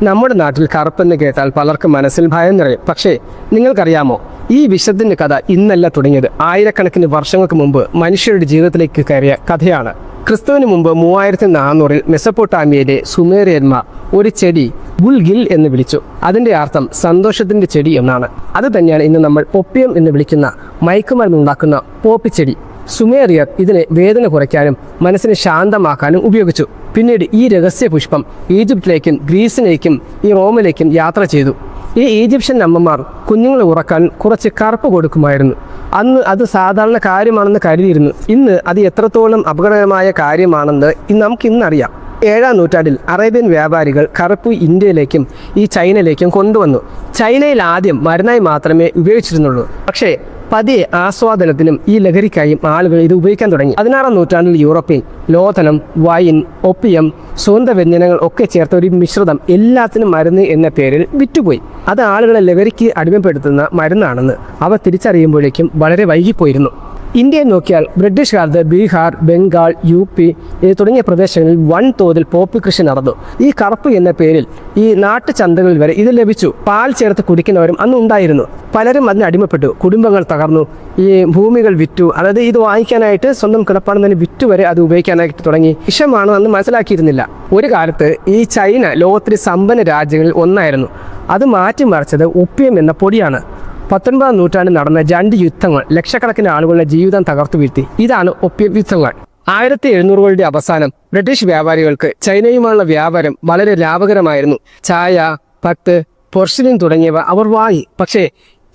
നമ്മുടെ നാട്ടിൽ കറുപ്പെന്ന് കേട്ടാൽ പലർക്കും മനസ്സിൽ ഭയം നിറയും. പക്ഷേ നിങ്ങൾക്കറിയാമോ ഈ വിഷത്തിന്റെ കഥ ഇന്നല്ല തുടങ്ങിയത്. ആയിരക്കണക്കിന് വർഷങ്ങൾക്ക് മുമ്പ് മനുഷ്യരുടെ ജീവിതത്തിലേക്ക് കയറിയ കഥയാണ്. ക്രിസ്തുവിന് മുമ്പ് മൂവായിരത്തി നാനൂറിൽ മെസ്സപ്പൊട്ടാമിയയിലെ സുമേറിയന്മാർ ഒരു ചെടി ബുൽഗിൽ എന്ന് വിളിച്ചു. അതിന്റെ അർത്ഥം സന്തോഷത്തിന്റെ ചെടി എന്നാണ്. അത് തന്നെയാണ് ഇന്ന് നമ്മൾ പൊപ്പിയം എന്ന് വിളിക്കുന്ന മയക്കുമരുന്നുണ്ടാക്കുന്ന പോപ്പിച്ചെടി സുമേറിയർ ഇതിനെ വേദന കുറയ്ക്കാനും മനസ്സിനെ ശാന്തമാക്കാനും ഉപയോഗിച്ചു. പിന്നീട് ഈ രഹസ്യ പുഷ്പം ഈജിപ്തിലേക്കും ഗ്രീസിലേക്കും ഈ റോമിലേക്കും യാത്ര ചെയ്തു. ഈ ഈജിപ്ഷ്യൻ അമ്മമാർ കുഞ്ഞുങ്ങളെ ഉറക്കാൻ കുറച്ച് കറുപ്പ് കൊടുക്കുമായിരുന്നു. അന്ന് അത് സാധാരണ കാര്യമാണെന്ന് കരുതിയിരുന്നു. ഇന്ന് അത് എത്രത്തോളം അപകടകരമായ കാര്യമാണെന്ന് നമുക്ക് ഇന്നറിയാം. ഏഴാം നൂറ്റാണ്ടിൽ അറേബ്യൻ വ്യാപാരികൾ കറുപ്പ് ഇന്ത്യയിലേക്കും ഈ ചൈനയിലേക്കും കൊണ്ടുവന്നു. ചൈനയിൽ ആദ്യം മരുന്നായി മാത്രമേ ഉപയോഗിച്ചിരുന്നുള്ളൂ. പക്ഷേ പതിയെ ആസ്വാദനത്തിനും ഈ ലഹരിക്കായും ആളുകൾ ഇത് ഉപയോഗിക്കാൻ തുടങ്ങി. പതിനാറാം നൂറ്റാണ്ടിൽ യൂറോപ്പിൽ ലോധനം വൈൻ ഒപ്പിയം സുഗന്ധവ്യഞ്ജനങ്ങൾ ഒക്കെ ചേർത്ത ഒരു മിശ്രിതം എല്ലാത്തിനും മരുന്ന് എന്ന പേരിൽ വിറ്റുപോയി. അത് ആളുകളെ ലഹരിക്ക് അടിമപ്പെടുത്തുന്ന മരുന്നാണെന്ന് അവ തിരിച്ചറിയുമ്പോഴേക്കും വളരെ വൈകിപ്പോയിരുന്നു. ഇന്ത്യയെ നോക്കിയാൽ ബ്രിട്ടീഷുകാർക്ക് ബീഹാർ ബംഗാൾ യു പി തുടങ്ങിയ പ്രദേശങ്ങളിൽ വൻതോതിൽ പോപ്പി കൃഷി നടന്നു. ഈ കറുപ്പ് എന്ന പേരിൽ ഈ നാട്ടുചന്തകളിൽ വരെ ഇത് ലഭിച്ചു. പാൽ ചേർത്ത് കുടിക്കുന്നവരും അന്ന് ഉണ്ടായിരുന്നു. പലരും അതിന് അടിമപ്പെട്ടു. കുടുംബങ്ങൾ തകർന്നു. ഈ ഭൂമികൾ വിറ്റു. അതായത് ഇത് വാങ്ങിക്കാനായിട്ട് സ്വന്തം കിടപ്പാടം തന്നെ വിറ്റു വരെ അത് ഉപയോഗിക്കാനായിട്ട് തുടങ്ങി. വിഷമാണ് അന്ന് മനസ്സിലാക്കിയിരുന്നില്ല. ഒരു കാലത്ത് ഈ ചൈന ലോകത്തിലെ സമ്പന്ന രാജ്യങ്ങളിൽ ഒന്നായിരുന്നു. അത് മാറ്റി മാറ്റിമറിച്ചത് ഒപ്പിയം എന്ന പൊടിയാണ്. പത്തൊൻപതാം നൂറ്റാണ്ടിൽ നടന്ന രണ്ട് യുദ്ധങ്ങൾ ലക്ഷക്കണക്കിന് ആളുകളുടെ ജീവിതം തകർത്തു വീഴ്ത്തി. ഇതാണ് ഒപ്യം യുദ്ധങ്ങൾ. ആയിരത്തി എഴുന്നൂറുകളുടെ അവസാനം ബ്രിട്ടീഷ് വ്യാപാരികൾക്ക് ചൈനയുമായുള്ള വ്യാപാരം വളരെ ലാഭകരമായിരുന്നു. ചായ പത്ത് പൊർഷിലിൻ തുടങ്ങിയവ അവർ വാങ്ങി. പക്ഷേ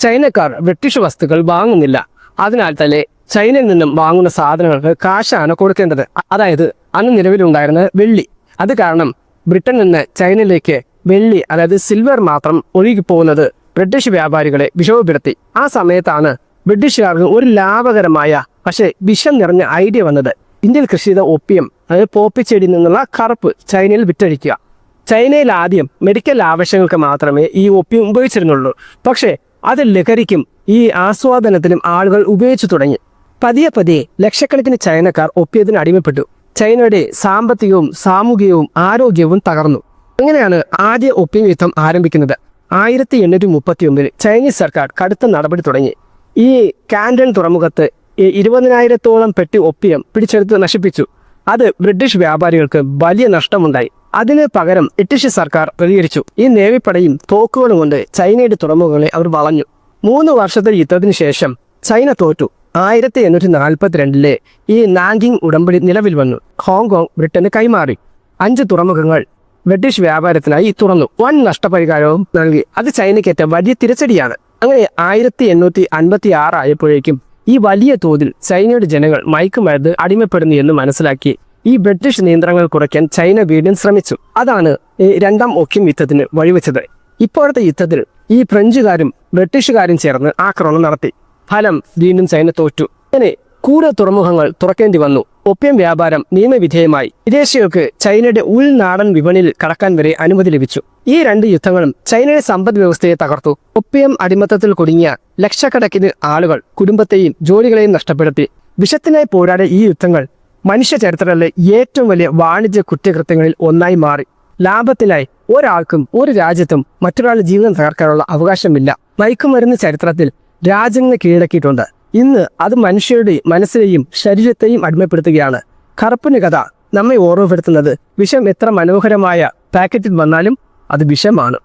ചൈനക്കാർ ബ്രിട്ടീഷ് വസ്തുക്കൾ വാങ്ങുന്നില്ല. അതിനാൽ തന്നെ ചൈനയിൽ നിന്നും വാങ്ങുന്ന സാധനങ്ങൾക്ക് കാശാണ് കൊടുക്കേണ്ടത്. അതായത് അന്ന് നിലവിലുണ്ടായിരുന്ന വെള്ളി. അത് കാരണം ബ്രിട്ടനിൽ നിന്ന് ചൈനയിലേക്ക് വെള്ളി അതായത് സിൽവർ മാത്രം ഒഴുകിപ്പോകുന്നത് ബ്രിട്ടീഷ് വ്യാപാരികളെ വിഷമപ്പെടുത്തി. ആ സമയത്താണ് ബ്രിട്ടീഷുകാർക്ക് ഒരു ലാഭകരമായ പക്ഷേ വിഷം നിറഞ്ഞ ഐഡിയ വന്നത്. ഇന്ത്യയിൽ കൃഷി ചെയ്ത ഒപ്പിയം അതായത് പോപ്പി പോപ്പിച്ചെടിയിൽ നിന്നുള്ള കറുപ്പ് ചൈനയിൽ വിറ്റഴിക്കുക. ചൈനയിൽ ആദ്യം മെഡിക്കൽ ആവശ്യങ്ങൾക്ക് മാത്രമേ ഈ ഒപ്പിയം ഉപയോഗിച്ചിരുന്നുള്ളൂ. പക്ഷേ അത് ലഹരിക്കും ഈ ആസ്വാദനത്തിനും ആളുകൾ ഉപയോഗിച്ചു തുടങ്ങി. പതിയെ പതിയെ ലക്ഷക്കണക്കിന് ചൈനക്കാർ ഒപ്പിയത്തിന് അടിമപ്പെട്ടു. ചൈനയുടെ സാമ്പത്തികവും സാമൂഹികവും ആരോഗ്യവും തകർന്നു. അങ്ങനെയാണ് ആദ്യ ഒപ്പിയം യുദ്ധം ആരംഭിക്കുന്നത്. ആയിരത്തി എണ്ണൂറ്റി മുപ്പത്തി ഒന്നിൽ ചൈനീസ് സർക്കാർ കടുത്ത നടപടി തുടങ്ങി. ഈ കാൻഡൻ തുറമുഖത്ത് ഇരുപതിനായിരത്തോളം പെട്ടി ഒപ്പിയം പിടിച്ചെടുത്ത് നശിപ്പിച്ചു. അത് ബ്രിട്ടീഷ് വ്യാപാരികൾക്ക് വലിയ നഷ്ടമുണ്ടായി. അതിന് പകരം ബ്രിട്ടീഷ് സർക്കാർ പ്രതികരിച്ചു. ഈ നേവിപ്പടയും തോക്കുകളും കൊണ്ട് ചൈനയുടെ തുറമുഖങ്ങളെ അവർ വളഞ്ഞു. മൂന്ന് വർഷത്തെ യുദ്ധത്തിന് ശേഷം ചൈന തോറ്റു. ആയിരത്തി എണ്ണൂറ്റി നാൽപ്പത്തിരണ്ടിലെ ഈ നാങ്കിങ് ഉടമ്പടി നിലവിൽ വന്നു. ഹോങ്കോങ് ബ്രിട്ടന് കൈമാറി. അഞ്ച് തുറമുഖങ്ങൾ ബ്രിട്ടീഷ് വ്യാപാരത്തിനായി തുറന്നു. വൻ നഷ്ടപരിഹാരവും നൽകി. അത് ചൈനയ്ക്കേറ്റ വലിയ തിരച്ചടിയാണ്. അങ്ങനെ ആയിരത്തി എണ്ണൂറ്റി അൻപത്തി ആറ് ആയപ്പോഴേക്കും ഈ വലിയ തോതിൽ ചൈനയുടെ ജനങ്ങൾ മയക്കുമരുന്ന് അടിമപ്പെടുന്നു എന്ന് മനസ്സിലാക്കി. ഈ ബ്രിട്ടീഷ് നിയന്ത്രണങ്ങൾ കുറയ്ക്കാൻ ചൈന വീണ്ടും ശ്രമിച്ചു. അതാണ് രണ്ടാം ഒക്യം യുദ്ധത്തിന് വഴിവെച്ചത്. ഇപ്പോഴത്തെ യുദ്ധത്തിൽ ഈ ഫ്രഞ്ചുകാരും ബ്രിട്ടീഷുകാരും ചേർന്ന് ആക്രമണം നടത്തി. ഫലം വീണ്ടും ചൈന തോറ്റു. അങ്ങനെ കൂടുതൽ തുറമുഖങ്ങൾ തുറക്കേണ്ടി വന്നു. ഒപ്യം വ്യാപാരം നിയമവിധേയമായി. വിദേശികൾക്ക് ചൈനയുടെ ഉൾനാടൻ വിപണിയിൽ കടക്കാൻ വരെ അനുമതി ലഭിച്ചു. ഈ രണ്ട് യുദ്ധങ്ങളും ചൈനയുടെ സമ്പദ് വ്യവസ്ഥയെ തകർത്തു. ഒപ്പിയം അടിമത്തത്തിൽ കുടുങ്ങിയ ലക്ഷക്കണക്കിന് ആളുകൾ കുടുംബത്തെയും ജോലികളെയും നഷ്ടപ്പെടുത്തി. വിഷത്തിനായി പോരാടിയ ഈ യുദ്ധങ്ങൾ മനുഷ്യ ചരിത്രത്തിലെ ഏറ്റവും വലിയ വാണിജ്യ കുറ്റകൃത്യങ്ങളിൽ ഒന്നായി മാറി. ലാഭത്തിനായി ഒരാൾക്കും ഒരു രാജ്യത്തും മറ്റൊരാളുടെ ജീവിതം തകർക്കാനുള്ള അവകാശമില്ല. മയക്കുമരുന്ന് ചരിത്രത്തിൽ രാജ്യങ്ങളെ കീഴടക്കിയിട്ടുണ്ട്. ഇന്ന് അത് മനുഷ്യരുടെ മനസ്സിനെയും ശരീരത്തെയും അടിമപ്പെടുത്തുകയാണ്. കറുപ്പിന് കഥ നമ്മെ ഓർമ്മപ്പെടുത്തുന്നത് വിഷം എത്ര മനോഹരമായ പാക്കറ്റിൽ വന്നാലും അത് വിഷമാണ്.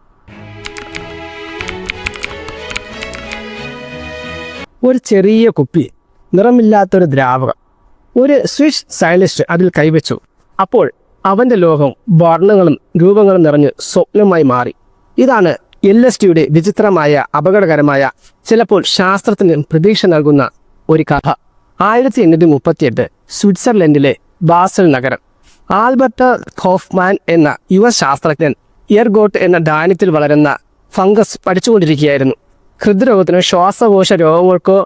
ഒരു ചെറിയ കുപ്പി നിറമില്ലാത്തൊരു ദ്രാവകം. ഒരു സ്വിഷ് സയന്റിസ്റ്റ് അതിൽ കൈവച്ചു. അപ്പോൾ അവന്റെ ലോകം വർണങ്ങളും രൂപങ്ങളും നിറഞ്ഞ് സ്വപ്നമായി മാറി. ഇതാണ് എൽ എസ് ടിയുടെ വിചിത്രമായ അപകടകരമായ ചിലപ്പോൾ ശാസ്ത്രത്തിന് പ്രതീക്ഷ നൽകുന്ന ഒരു കഥ. ആയിരത്തി എണ്ണൂറ്റി മുപ്പത്തിയെട്ട് സ്വിറ്റ്സർലൻഡിലെ ബാസൽ നഗരം. ആൽബർട്ട് ഹോഫ്മാൻ എന്ന യുവ ശാസ്ത്രജ്ഞൻ ഇയർഗോട്ട് എന്ന ധാന്യത്തിൽ വളരുന്ന ഫംഗസ് പഠിച്ചുകൊണ്ടിരിക്കുകയായിരുന്നു. ഹൃദ്രോഗത്തിനോ ശ്വാസകോശ രോഗങ്ങൾക്കോ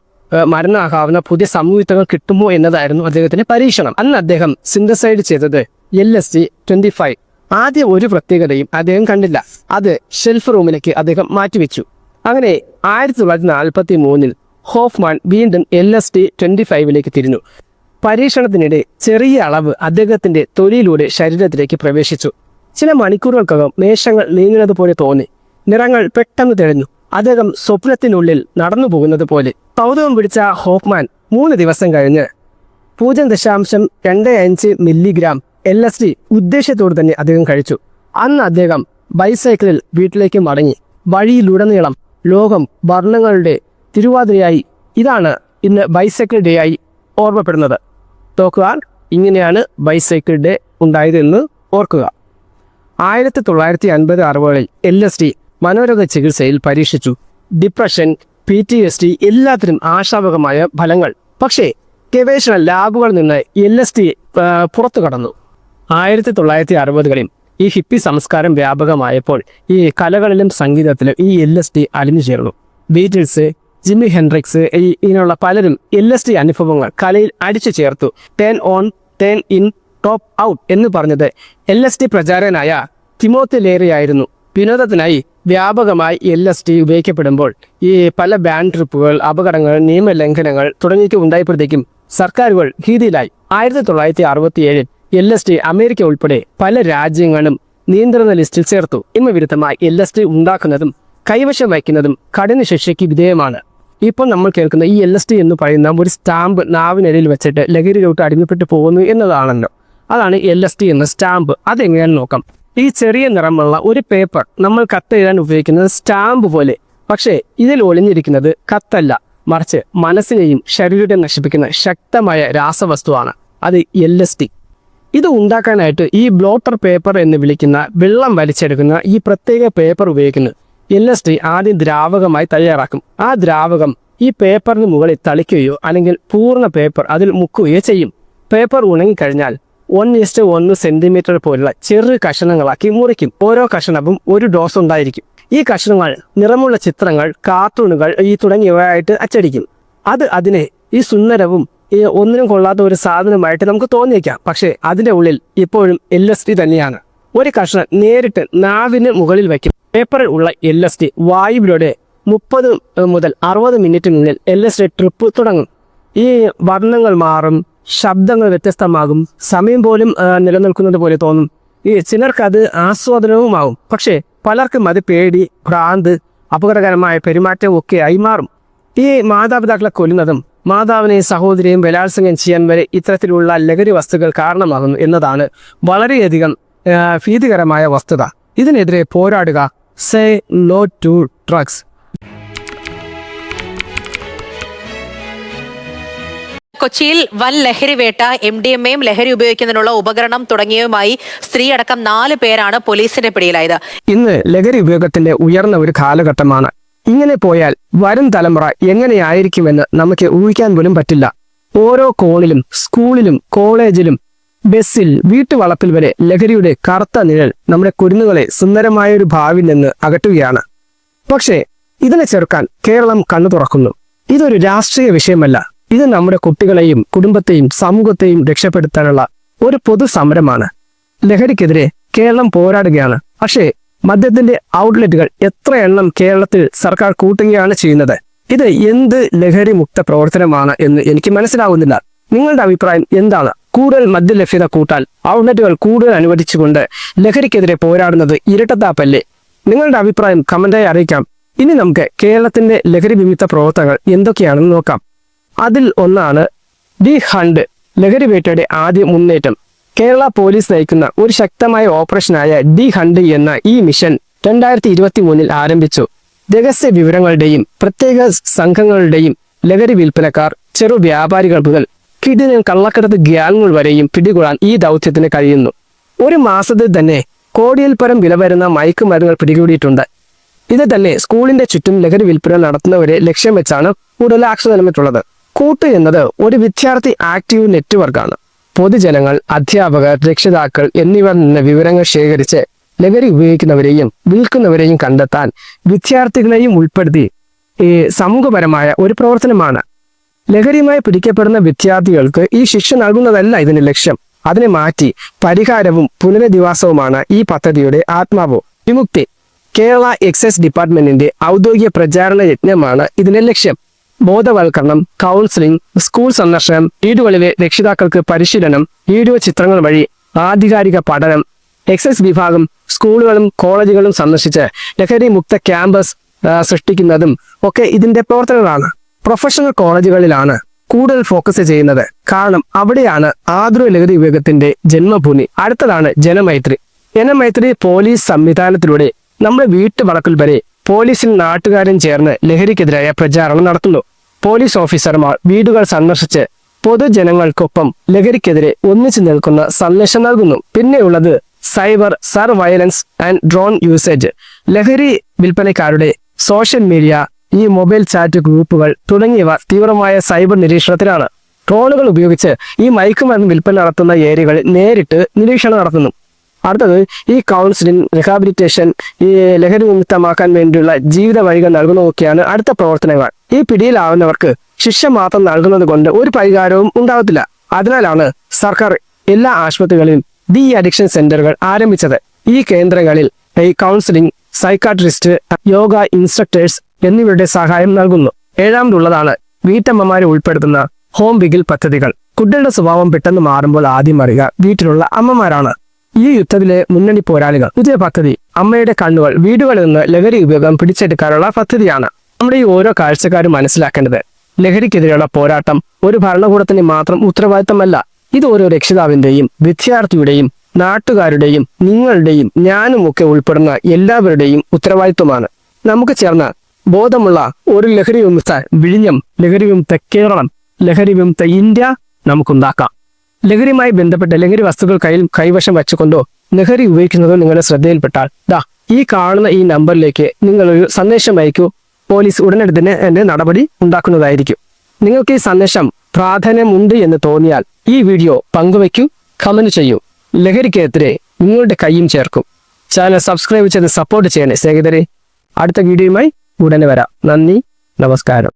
മരണമാകാവുന്ന പുതിയ സംയുക്തങ്ങൾ കിട്ടുമോ എന്നതായിരുന്നു അദ്ദേഹത്തിന്റെ പരീക്ഷണം. അന്ന് അദ്ദേഹം സിന്തസൈഡ് ചെയ്തത് L S G twenty five ആദ്യം ഒരു പ്രത്യേകതയും അദ്ദേഹം കണ്ടില്ല. അത് ഷെൽഫ് റൂമിലേക്ക് അദ്ദേഹം മാറ്റിവെച്ചു. അങ്ങനെ ആയിരത്തി തൊള്ളായിരത്തി നാൽപ്പത്തി മൂന്നിൽ ഹോഫ്മാൻ വീണ്ടും എൽ എസ് ടി ട്വന്റി ഫൈവിലേക്ക് തിരിഞ്ഞു. പരീക്ഷണത്തിനിടെ ചെറിയ അളവ് അദ്ദേഹത്തിന്റെ തൊലിയിലൂടെ ശരീരത്തിലേക്ക് പ്രവേശിച്ചു. ചില മണിക്കൂറുകൾക്കകം മേശങ്ങൾ നീങ്ങുന്നത് പോലെ തോന്നി. നിറങ്ങൾ പെട്ടെന്ന് തെളിഞ്ഞു. അദ്ദേഹം സ്വപ്നത്തിനുള്ളിൽ നടന്നു പോകുന്നത് പോലെ. കൗതുകം പിടിച്ച ഹോഫ്മാൻ മൂന്ന് ദിവസം കഴിഞ്ഞ് പൂജ്യം ദശാംശം രണ്ട് അഞ്ച് മില്ലിഗ്രാം എൽ എസ് ഡി ഉദ്ദേശത്തോട് തന്നെ അദ്ദേഹം കഴിച്ചു. അന്ന് അദ്ദേഹം ബൈസൈക്കിളിൽ വീട്ടിലേക്ക് മടങ്ങി. വഴിയിലുടനീളം ലോകം വർണങ്ങളുടെ തിരുവാതിരയായി ഇതാണ് ഇന്ന് ബൈസൈക്കിൾ ഡേ ആയി ഓർമ്മപ്പെടുന്നത്. തോക്കുക ഇങ്ങനെയാണ് ബൈസൈക്കിൾ ഡേ ഉണ്ടായതെന്ന് ഓർക്കുക. ആയിരത്തി തൊള്ളായിരത്തി അൻപത് അറുപതുകളിൽ എൽ എസ് ഡി മനോരോഗ ചികിത്സയിൽ പരീക്ഷിച്ചു. Depression P T S D എല്ലാത്തിനും ആശാവകമായ ഫലങ്ങൾ. പക്ഷേ ഗവേഷണ ലാബുകളിൽ നിന്ന് എൽ എസ് ഡി പുറത്തു കടന്നു ആയിരത്തി തൊള്ളായിരത്തി അറുപതുകളിൽ ഈ ഹിപ്പി സംസ്കാരം വ്യാപകമായപ്പോൾ ഈ കലകളിലും സംഗീതത്തിലും ഈ എൽ എസ് ടി അലിഞ്ഞു ചേർന്നു. ബീറ്റിൽസ് ജിമ്മി ഹെൻഡ്രിക്സ് ഇങ്ങനെയുള്ള പലരും എൽ എസ് ടി അനുഭവങ്ങൾ കലയിൽ അടിച്ചു ചേർത്തു. Turn on turn in top out എന്ന് പറഞ്ഞത് എൽ എസ് ടി പ്രചാരകനായ തിമോത്തി ലേറിയായിരുന്നു വിനോദത്തിനായി വ്യാപകമായി എൽ എസ് ടി ഉപയോഗിക്കപ്പെടുമ്പോൾ ഈ പല ബാൻഡ് ട്രിപ്പുകൾ അപകടങ്ങൾ നിയമലംഘനങ്ങൾ തുടങ്ങിയൊക്കെ ഉണ്ടായപ്പോഴത്തേക്കും സർക്കാരുകൾ ഭീതിയിലായി. ആയിരത്തി തൊള്ളായിരത്തി അറുപത്തിയേഴിൽ എൽ എസ് ടി അമേരിക്ക ഉൾപ്പെടെ പല രാജ്യങ്ങളും നിയന്ത്രണ ലിസ്റ്റിൽ ചേർത്തു. നിയമവിരുദ്ധമായി എൽ എസ് ടി ഉണ്ടാക്കുന്നതും കൈവശം വയ്ക്കുന്നതും കഠിന ശിക്ഷയ്ക്ക് വിധേയമാണ്. ഇപ്പോൾ നമ്മൾ കേൾക്കുന്ന ഈ എൽ എസ് ടി എന്ന് പറയുന്ന ഒരു സ്റ്റാമ്പ് നാവിനിടയിൽ വെച്ചിട്ട് ലഹരിയിലോട്ട് അടിമപ്പെട്ടു പോകുന്നു എന്നതാണല്ലോ. അതാണ് എൽ എസ് ടി എന്ന സ്റ്റാമ്പ്. അതെങ്ങനെയാണ് നോക്കാം. ഈ ചെറിയ നിറമുള്ള ഒരു പേപ്പർ നമ്മൾ കത്തെഴുതാൻ ഉപയോഗിക്കുന്നത് സ്റ്റാമ്പ് പോലെ. പക്ഷേ ഇതിൽ ഒളിഞ്ഞിരിക്കുന്നത് കത്തല്ല. മറിച്ച് മനസ്സിനെയും ശരീരത്തെ നശിപ്പിക്കുന്ന ശക്തമായ രാസവസ്തുവാണ്. അത് എൽ എസ് ടി ഇത് ഉണ്ടാക്കാനായിട്ട് ഈ ബ്ലോട്ടർ പേപ്പർ എന്ന് വിളിക്കുന്ന വെള്ളം വലിച്ചെടുക്കുന്ന ഈ പ്രത്യേക പേപ്പർ ഉപയോഗിക്കുന്നു. എൽ എസ് ടി ആദ്യം ദ്രാവകമായി തയ്യാറാക്കും. ആ ദ്രാവകം ഈ പേപ്പറിന് മുകളിൽ തളിക്കുകയോ അല്ലെങ്കിൽ പൂർണ പേപ്പർ അതിൽ മുക്കുകയോ ചെയ്യും. പേപ്പർ ഉണങ്ങിക്കഴിഞ്ഞാൽ വൺ ഇസ്റ്റ് ഒന്ന് സെന്റിമീറ്റർ പോലുള്ള ചെറു കഷണങ്ങളാക്കി മുറിക്കും. ഓരോ കഷണവും ഒരു ഡോസ് ഉണ്ടായിരിക്കും. ഈ കഷണങ്ങൾ നിറമുള്ള ചിത്രങ്ങൾ കാർട്ടൂണുകൾ ഈ തുടങ്ങിയവയായിട്ട് അച്ചടിക്കും. അത് അതിനെ ഈ സുന്ദരവും ഒന്നിനും കൊള്ളാത്ത ഒരു സാധനമായിട്ട് നമുക്ക് തോന്നിയേക്കാം. പക്ഷേ അതിന്റെ ഉള്ളിൽ ഇപ്പോഴും എൽ എസ് ടി തന്നെയാണ്. ഒരു കഷ്ണം നേരിട്ട് നാവിന് മുകളിൽ വയ്ക്കും. പേപ്പറിൽ ഉള്ള എൽ എസ് ടി വായുവിലൂടെ മുപ്പത് മുതൽ അറുപത് മിനിറ്റിനുള്ളിൽ എൽ എസ് ടി ട്രിപ്പ് തുടങ്ങും. ഈ വർണങ്ങൾ മാറും ശബ്ദങ്ങൾ വ്യത്യസ്തമാകും സമയം പോലും നിലനിൽക്കുന്നത് പോലെ തോന്നും. ഈ ചിലർക്കത് ആസ്വാദനവുമാകും പക്ഷേ പലർക്കും അത് പേടി ഭ്രാന്ത് അപകടകരമായ പെരുമാറ്റവും ഒക്കെ ആയി മാറും. ഈ മാതാപിതാക്കളെ കൊല്ലുന്നതും മാതാവിനെ സഹോദരിയും ബലാത്സംഗം ചെയ്യാൻ വരെ ഇത്തരത്തിലുള്ള ലഹരി വസ്തുക്കൾ കാരണമാകുന്നു എന്നതാണ് വളരെയധികം ഭീതികരമായ വസ്തുത. ഇതിനെതിരെ പോരാടുക സേ നോ ടു ഡ്രഗ്സ്. കൊച്ചിയിൽ വൻ ലഹരി വേട്ട എം ഡി എം എയും ലഹരി ഉപയോഗിക്കുന്നതിനുള്ള ഉപകരണം തുടങ്ങിയവയുമായി സ്ത്രീ അടക്കം നാല് പേരാണ് പോലീസിന്റെ പിടിയിലായത്. ഇന്ന് ലഹരി ഉപയോഗത്തിന്റെ ഉയർന്ന ഒരു കാലഘട്ടമാണ് ഇങ്ങനെ പോയാൽ വരും തലമുറ എങ്ങനെയായിരിക്കുമെന്ന് നമുക്ക് ഊഹിക്കാൻ പോലും പറ്റില്ല. ഓരോ കോണിലും സ്കൂളിലും കോളേജിലും ബസ്സിൽ വീട്ടുവളപ്പിൽ വരെ ലഹരിയുടെ കറുത്ത നിഴൽ നമ്മുടെ കുരുന്നുകളെ സുന്ദരമായൊരു ഭാവിയിൽ നിന്ന് അകറ്റുകയാണ്. പക്ഷേ ഇതിനെ ചെറുക്കാൻ കേരളം കണ്ണു തുറക്കുന്നു. ഇതൊരു രാഷ്ട്രീയ വിഷയമല്ല. ഇത് നമ്മുടെ കുട്ടികളെയും കുടുംബത്തെയും സമൂഹത്തെയും രക്ഷപ്പെടുത്താനുള്ള ഒരു പൊതു സമരമാണ് ലഹരിക്കെതിരെ കേരളം പോരാടുകയാണ്. പക്ഷേ മദ്യത്തിന്റെ ഔട്ട്ലെറ്റുകൾ എത്ര എണ്ണം കേരളത്തിൽ സർക്കാർ കൂട്ടുകയാണ് ചെയ്യുന്നത്? ഇത് എന്ത് ലഹരി മുക്ത പ്രവർത്തനമാണ് എന്ന് എനിക്ക് മനസ്സിലാവുന്നില്ല. നിങ്ങളുടെ അഭിപ്രായം എന്താണ്? കൂടുതൽ മദ്യലഭ്യത കൂട്ടാൻ ഔട്ട്ലെറ്റുകൾ കൂടുതൽ അനുവദിച്ചുകൊണ്ട് ലഹരിക്കെതിരെ പോരാടുന്നത് ഇരട്ടത്താപ്പല്ലേ നിങ്ങളുടെ അഭിപ്രായം കമന്റായി അറിയിക്കാം. ഇനി നമുക്ക് കേരളത്തിന്റെ ലഹരി വിമുക്ത പ്രവർത്തനങ്ങൾ എന്തൊക്കെയാണെന്ന് നോക്കാം. അതിൽ ഒന്നാണ് ദി ഹണ്ട് ലഹരി വേട്ടയുടെ ആദ്യ മുന്നേറ്റം. കേരള പോലീസ് നയിക്കുന്ന ഒരു ശക്തമായ ഓപ്പറേഷനായ ഡി ഹണ്ട് എന്ന ഈ മിഷൻ രണ്ടായിരത്തി ഇരുപത്തി മൂന്നിൽ ആരംഭിച്ചു. രഹസ്യ വിവരങ്ങളുടെയും പ്രത്യേക സംഘങ്ങളുടെയും ലഹരി വിൽപ്പനക്കാർ ചെറു വ്യാപാരികൾ മുതൽ കിടിലൻ കള്ളക്കടത്ത് ഗ്യാങ്ങുകൾ വരെയും പിടികൂടാൻ ഈ ദൗത്യത്തിന് കഴിയുന്നു. ഒരു മാസത്തിൽ തന്നെ കോടിയിൽ പരം വില വരുന്ന മയക്കുമരുന്നുകൾ പിടികൂടിയിട്ടുണ്ട്. ഇത് തന്നെ സ്കൂളിന്റെ ചുറ്റും ലഹരി വിൽപ്പന നടത്തുന്നവരെ ലക്ഷ്യം വെച്ചാണ് കൂടുതൽ ആക്ഷൻ നിലമിട്ടുള്ളത് കൂട്ട് എന്നത് ഒരു വിദ്യാർത്ഥി ആക്റ്റീവ് നെറ്റ്വർക്കാണ്. പൊതുജനങ്ങൾ അധ്യാപകർ രക്ഷിതാക്കൾ എന്നിവർ നിന്ന് വിവരങ്ങൾ ശേഖരിച്ച് ലഹരി ഉപയോഗിക്കുന്നവരെയും വിൽക്കുന്നവരെയും കണ്ടെത്താൻ വിദ്യാർത്ഥികളെയും ഉൾപ്പെടുത്തി. ഈ സമൂഹപരമായ ഒരു പ്രവർത്തനമാണ്. ലഹരിയുമായി പിടിക്കപ്പെടുന്ന വിദ്യാർത്ഥികൾക്ക് ഈ ശിക്ഷ നൽകുന്നതല്ല ഇതിന്റെ ലക്ഷ്യം. അതിനെ മാറ്റി പരിഹാരവും പുനരധിവാസവുമാണ് ഈ പദ്ധതിയുടെ ആത്മാവ്. വിമുക്തി. കേരള എക്സൈസ് ഡിപ്പാർട്ട്മെന്റിന്റെ ഔദ്യോഗിക പ്രചാരണ യജ്ഞമാണ് ഇതിന്റെ ലക്ഷ്യം. ബോധവൽക്കരണം കൗൺസിലിംഗ് സ്കൂൾ സന്ദർശനം വീടുകളിലെ രക്ഷിതാക്കൾക്ക് പരിശീലനം വീഡിയോ ചിത്രങ്ങൾ വഴി ആധികാരിക പഠനം എക്സൈസ് വിഭാഗം സ്കൂളുകളും കോളേജുകളും സന്ദർശിച്ച് ലഹരി മുക്ത ക്യാമ്പസ് സൃഷ്ടിക്കുന്നതും ഒക്കെ ഇതിന്റെ പ്രവർത്തനങ്ങളാണ്. പ്രൊഫഷണൽ കോളേജുകളിലാണ് കൂടുതൽ ഫോക്കസ് ചെയ്യുന്നത്. കാരണം അവിടെയാണ് ആതൃ ലഹരി വിഭാഗത്തിന്റെ ജന്മഭൂമി. അടുത്തതാണ് ജനമൈത്രി. ജനമൈത്രി പോലീസ് സംവിധാനത്തിലൂടെ നമ്മുടെ വീട്ടു വീട്ടുവളക്കിൽ വരെ പോലീസിൽ നാട്ടുകാരും ചേർന്ന് ലഹരിക്കെതിരായ പ്രചാരണം നടത്തുന്നു. പോലീസ് ഓഫീസർമാർ വീടുകൾ സന്ദർശിച്ച് പൊതുജനങ്ങൾക്കൊപ്പം ലഹരിക്കെതിരെ ഒന്നിച്ചു നിൽക്കുന്ന സന്ദേശം നൽകുന്നു. പിന്നെയുള്ളത് cyber surveillance and drone usage. ലഹരി വിൽപ്പനക്കാരുടെ സോഷ്യൽ മീഡിയ ഈ മൊബൈൽ ചാറ്റ് ഗ്രൂപ്പുകൾ തുടങ്ങിയവ തീവ്രമായ സൈബർ നിരീക്ഷണത്തിലാണ്. ഡ്രോണുകൾ ഉപയോഗിച്ച് ഈ മയക്കുമരുന്ന് വിൽപ്പന നടത്തുന്ന ഏരിയകൾ നേരിട്ട് നിരീക്ഷണം നടത്തുന്നു. അടുത്തത് ഈ കൗൺസിലിംഗ് റിഹാബിലിറ്റേഷൻ ഈ ലഹരി വിമുക്തമാക്കാൻ വേണ്ടിയുള്ള ജീവിത വഴികൾ നൽകുന്നതൊക്കെയാണ് അടുത്ത പ്രവർത്തനങ്ങൾ. ഈ പിടിയിലാവുന്നവർക്ക് ശിക്ഷ മാത്രം നൽകുന്നത് കൊണ്ട് ഒരു പരിഹാരവും ഉണ്ടാകത്തില്ല അതിനാലാണ് സർക്കാർ എല്ലാ ആശുപത്രികളിലും ഡി അഡിക്ഷൻ സെന്ററുകൾ ആരംഭിച്ചത്. ഈ കേന്ദ്രങ്ങളിൽ ഈ കൗൺസിലിംഗ് സൈക്കാട്രിസ്റ്റ് യോഗ ഇൻസ്ട്രക്ടേഴ്സ് എന്നിവരുടെ സഹായം നൽകുന്നു. ഏഴാമതുള്ളതാണ് വീട്ടമ്മമാരെ ഉൾപ്പെടുത്തുന്ന ഹോം വിഗിൽ പദ്ധതികൾ. കുട്ടികളുടെ സ്വഭാവം പെട്ടെന്ന് മാറുമ്പോൾ ആദ്യം അറിയുക വീട്ടിലുള്ള അമ്മമാരാണ്. ഈ യുദ്ധത്തിലെ മുന്നണി പോരാളികൾ. പുതിയ പദ്ധതി. അമ്മയുടെ കണ്ണുകൾ വീടുകളിൽ നിന്ന് ലഹരി ഉപയോഗം പിടിച്ചെടുക്കാനുള്ള പദ്ധതിയാണ് നമ്മുടെ ഈ ഓരോ കാഴ്ചക്കാരും മനസ്സിലാക്കേണ്ടത്. ലഹരിക്കെതിരെയുള്ള പോരാട്ടം ഒരു ഭരണകൂടത്തിന് മാത്രം ഉത്തരവാദിത്തമല്ല. ഇത് ഓരോ രക്ഷിതാവിന്റെയും വിദ്യാർത്ഥിയുടെയും നാട്ടുകാരുടെയും നിങ്ങളുടെയും ഞാനും ഒക്കെ ഉൾപ്പെടുന്ന എല്ലാവരുടെയും ഉത്തരവാദിത്വമാണ്. നമുക്ക് ചേർന്ന് ബോധമുള്ള ഒരു ലഹരി വിമുക്ത വിഴിഞ്ഞം ലഹരി വിമുക്ത കേരളം ലഹരി വിമുക്ത ഇന്ത്യ നമുക്കുണ്ടാക്കാം. ലഹരിയുമായി ബന്ധപ്പെട്ട ലഹരി വസ്തുക്കൾ കയ്യിൽ കൈവശം വെച്ചുകൊണ്ടോ ലഹരി ഉപയോഗിക്കുന്നതോ നിങ്ങളുടെ ശ്രദ്ധയിൽപ്പെട്ടാൽ ദാ ഈ കാണുന്ന ഈ നമ്പറിലേക്ക് നിങ്ങളൊരു സന്ദേശം അയക്കൂ. പോലീസ് ഉടനടി തന്നെ എന്റെ നടപടി ഉണ്ടാക്കുന്നതായിരിക്കും. നിങ്ങൾക്ക് ഈ സന്ദേശം പ്രാധാന്യമുണ്ട് എന്ന് തോന്നിയാൽ ഈ വീഡിയോ പങ്കുവയ്ക്കൂ കമന്റ് ചെയ്യൂ. ലഹരിക്കെതിരെ നിങ്ങളുടെ കൈയും ചേർക്കും. ചാനൽ സബ്സ്ക്രൈബ് ചെയ്ത് സപ്പോർട്ട് ചെയ്യണേ സ്നേഹിതരെ. അടുത്ത വീഡിയോയുമായി ഉടനെ വരാം. നന്ദി നമസ്കാരം.